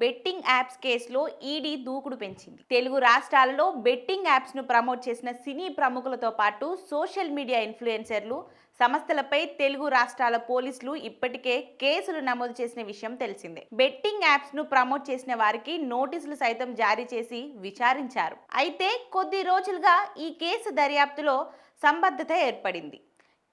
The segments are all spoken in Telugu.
బెట్టింగ్ యాప్స్ కేసులో ఈడీ దూకుడు పెంచింది. తెలుగు రాష్ట్రాలలో బెట్టింగ్ యాప్స్ను ప్రమోట్ చేసిన సినీ ప్రముఖులతో పాటు సోషల్ మీడియా ఇన్ఫ్లుయెన్సర్లు సంస్థలపై తెలుగు రాష్ట్రాల పోలీసులు ఇప్పటికే కేసులు నమోదు చేసిన విషయం తెలిసిందే. బెట్టింగ్ యాప్స్ను ప్రమోట్ చేసిన వారికి నోటీసులు సైతం జారీ చేసి విచారించారు. అయితే కొద్ది రోజులుగా ఈ కేసు దర్యాప్తులో సంబద్ధత ఏర్పడింది.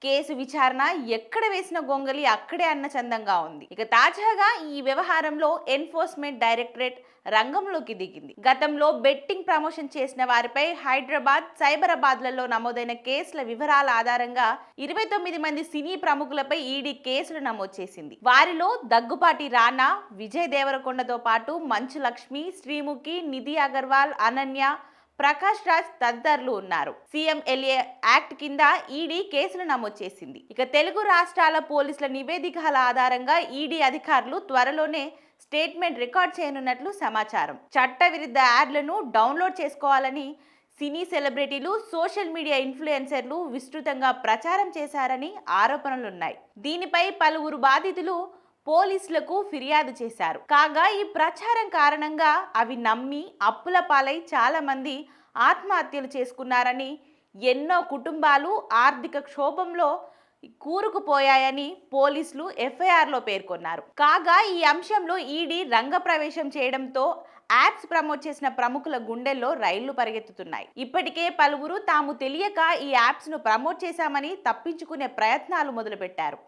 కేసు విచారణ ఎక్కడ వేసిన గొంగలి అక్కడే అన్న చందంగా ఉంది. ఇక తాజాగా ఈ వ్యవహారంలో ఎన్ఫోర్స్మెంట్ డైరెక్టరేట్ రంగంలోకి దిగింది. గతంలో బెట్టింగ్ ప్రమోషన్ చేసిన వారిపై హైదరాబాద్ సైబరాబాద్లలో నమోదైన కేసుల వివరాల ఆధారంగా ఇరవై తొమ్మిది మంది సినీ ప్రముఖులపై ఈడీ కేసులు నమోదు చేసింది. వారిలో దగ్గుపాటి రానా విజయ్ దేవరకొండతో పాటు మంచు లక్ష్మి శ్రీముఖి నిధి అగర్వాల్ అనన్య ప్రకాష్ రాజ్ తదితరులు ఉన్నారు. సీఎంఎల్ఏ యాక్ట్ కింద ఈడీ కేసులు నమోదు చేసింది. ఇక తెలుగు రాష్ట్రాల పోలీసుల నివేదికల ఆధారంగా ఈడీ అధికారులు త్వరలోనే స్టేట్మెంట్ రికార్డ్ చేయనున్నట్లు సమాచారం. చట్టవిరుద్ధ యాడ్లను డౌన్లోడ్ చేసుకోవాలని సినీ సెలబ్రిటీలు సోషల్ మీడియా ఇన్ఫ్లుయెన్సర్లు విస్తృతంగా ప్రచారం చేశారని ఆరోపణలున్నాయి. దీనిపై పలువురు బాధితులు పోలీసులకు ఫిర్యాదు చేశారు. కాగా ఈ ప్రచారం కారణంగా అవి నమ్మి అప్పుల పాలై చాలా మంది ఆత్మహత్యలు చేసుకున్నారని ఎన్నో కుటుంబాలు ఆర్థిక క్షోభంలో కూరుకుపోయాయని పోలీసులు ఎఫ్ఐఆర్లో పేర్కొన్నారు. కాగా ఈ అంశంలో ఈడీ రంగప్రవేశం చేయడంతో యాప్స్ ప్రమోట్ చేసిన ప్రముఖుల గుండెల్లో రైళ్ళు పరిగెత్తుతున్నాయి. ఇప్పటికే పలువురు తాము తెలియక ఈ యాప్స్ను ప్రమోట్ చేశామని తప్పించుకునే ప్రయత్నాలు మొదలుపెట్టారు.